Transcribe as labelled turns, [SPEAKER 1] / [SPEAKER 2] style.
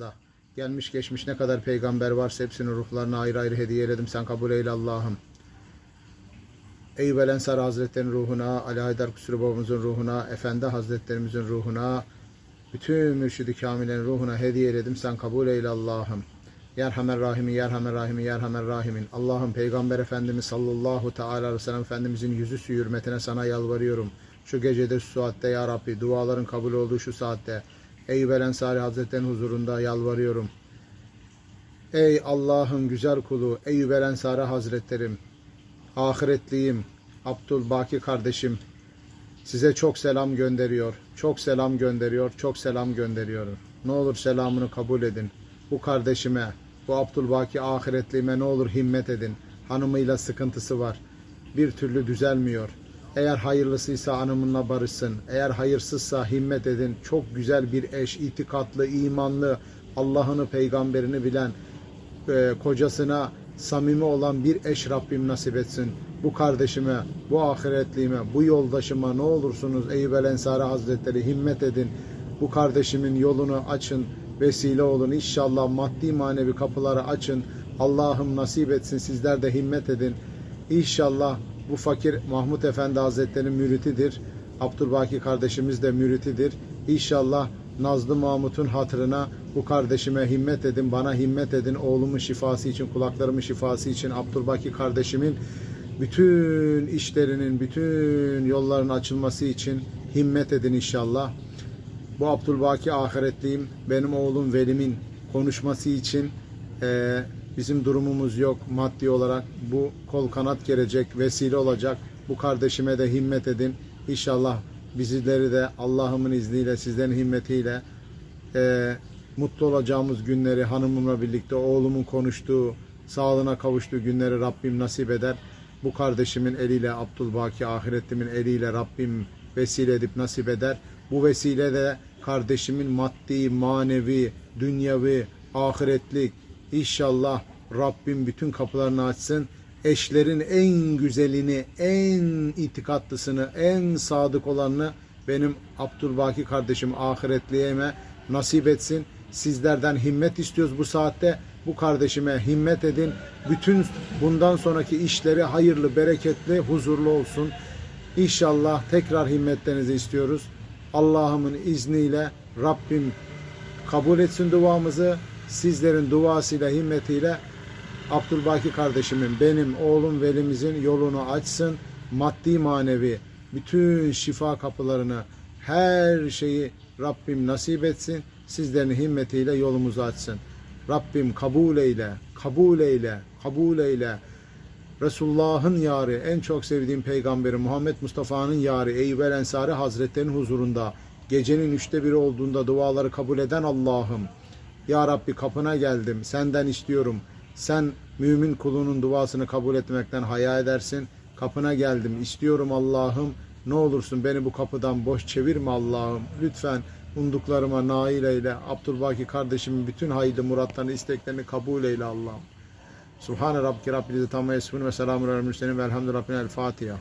[SPEAKER 1] da. Gelmiş geçmiş ne kadar peygamber varsa hepsinin ruhlarına ayrı ayrı hediye eyledim. Sen kabul eyle Allah'ım. Eyüp El Ensar Hazretleri'nin ruhuna, Ali Haydar Kusuru babamızın ruhuna, Efendi Hazretlerimizin ruhuna, bütün mürşidi kamilerin ruhuna hediye eyledim. Sen kabul eyle Allah'ım. Yerhamer Rahimin, Yerhamer Rahimin, Yerhamer Rahimin. Allah'ım Peygamber Efendimiz sallallahu teala aleyhi Efendimizin yüzü suyu hürmetine sana yalvarıyorum. Şu gecede şu saatte ya Rabbi duaların kabul olduğu şu saatte Eyüp El Ensari Hazretleri'nin huzurunda yalvarıyorum. Ey Allah'ın güzel kulu Eyüp El Ensari Hazretlerim, ahiretliyim, Abdülbaki kardeşim, size çok selam gönderiyor, çok selam gönderiyor, çok selam gönderiyor. Ne olur selamını kabul edin. Bu kardeşime, bu Abdülbaki ahiretliğime ne olur himmet edin. Hanımıyla sıkıntısı var. Bir türlü düzelmiyor. Eğer hayırlısıysa hanımınla barışsın. Eğer hayırsızsa himmet edin. Çok güzel bir eş, itikatlı, imanlı, Allah'ını, peygamberini bilen, e, kocasına samimi olan bir eş Rabbim nasip etsin. Bu kardeşime, bu ahiretliğime, bu yoldaşıma ne olursunuz Eyüp El Ensari Hazretleri himmet edin. Bu kardeşimin yolunu açın, vesile olun. İnşallah maddi manevi kapıları açın. Allah'ım nasip etsin. Sizler de himmet edin. İnşallah bu fakir Mahmut Efendi Hazretleri'nin müritidir. Abdülbaki kardeşimiz de müritidir. İnşallah Nazlı Mahmut'un hatırına bu kardeşime himmet edin, bana himmet edin. Oğlumun şifası için, kulaklarımın şifası için, Abdülbaki kardeşimin bütün işlerinin, bütün yolların açılması için himmet edin inşallah. Bu Abdülbaki ahiretliyim. Benim oğlum Velim'in konuşması için eee, bizim durumumuz yok maddi olarak. Bu kol kanat gelecek, vesile olacak. Bu kardeşime de himmet edin. İnşallah bizleri de Allah'ımın izniyle, sizlerin himmetiyle eee, mutlu olacağımız günleri hanımımla birlikte oğlumun konuştuğu, sağlığına kavuştuğu günleri Rabbim nasip eder. Bu kardeşimin eliyle, Abdülbaki ahiretlimin eliyle Rabbim vesile edip nasip eder. Bu vesile de kardeşimin maddi, manevi, dünyevi, ahiretlik inşallah Rabbim bütün kapılarını açsın. Eşlerin en güzelini, en itikatlısını, en sadık olanını benim Abdülbaki kardeşim ahiretliyeme nasip etsin. Sizlerden himmet istiyoruz bu saatte. Bu kardeşime himmet edin. Bütün bundan sonraki işleri hayırlı, bereketli, huzurlu olsun. İnşallah tekrar himmetlerinizi istiyoruz. Allah'ımın izniyle Rabbim kabul etsin duamızı. Sizlerin duasıyla, himmetiyle Abdülbaki kardeşimin, benim oğlum velimizin yolunu açsın. Maddi manevi bütün şifa kapılarını, her şeyi Rabbim nasip etsin. Sizlerin himmetiyle yolumuzu açsın. Rabbim kabul eyle, kabul eyle, kabul eyle. Resulullah'ın yarı, en çok sevdiğim peygamberi Muhammed Mustafa'nın yarı Eyüp El Ensari Hazretleri'nin huzurunda gecenin üçte biri olduğunda duaları kabul eden Allah'ım. Ya Rabbi kapına geldim, senden istiyorum. Sen mümin kulunun duasını kabul etmekten haya edersin. Kapına geldim, istiyorum Allah'ım. Ne olursun beni bu kapıdan boş çevirme Allah'ım. Lütfen umduklarıma nail eyle. Abdülbaki kardeşimin bütün hayırlı muratlarını, isteklerini kabul eyle Allah'ım. Subhane Rabbike Rabbil İzzeti Amma Yasifun ve Selamun Aleyhi ve Elhamdülillahi Fatiha.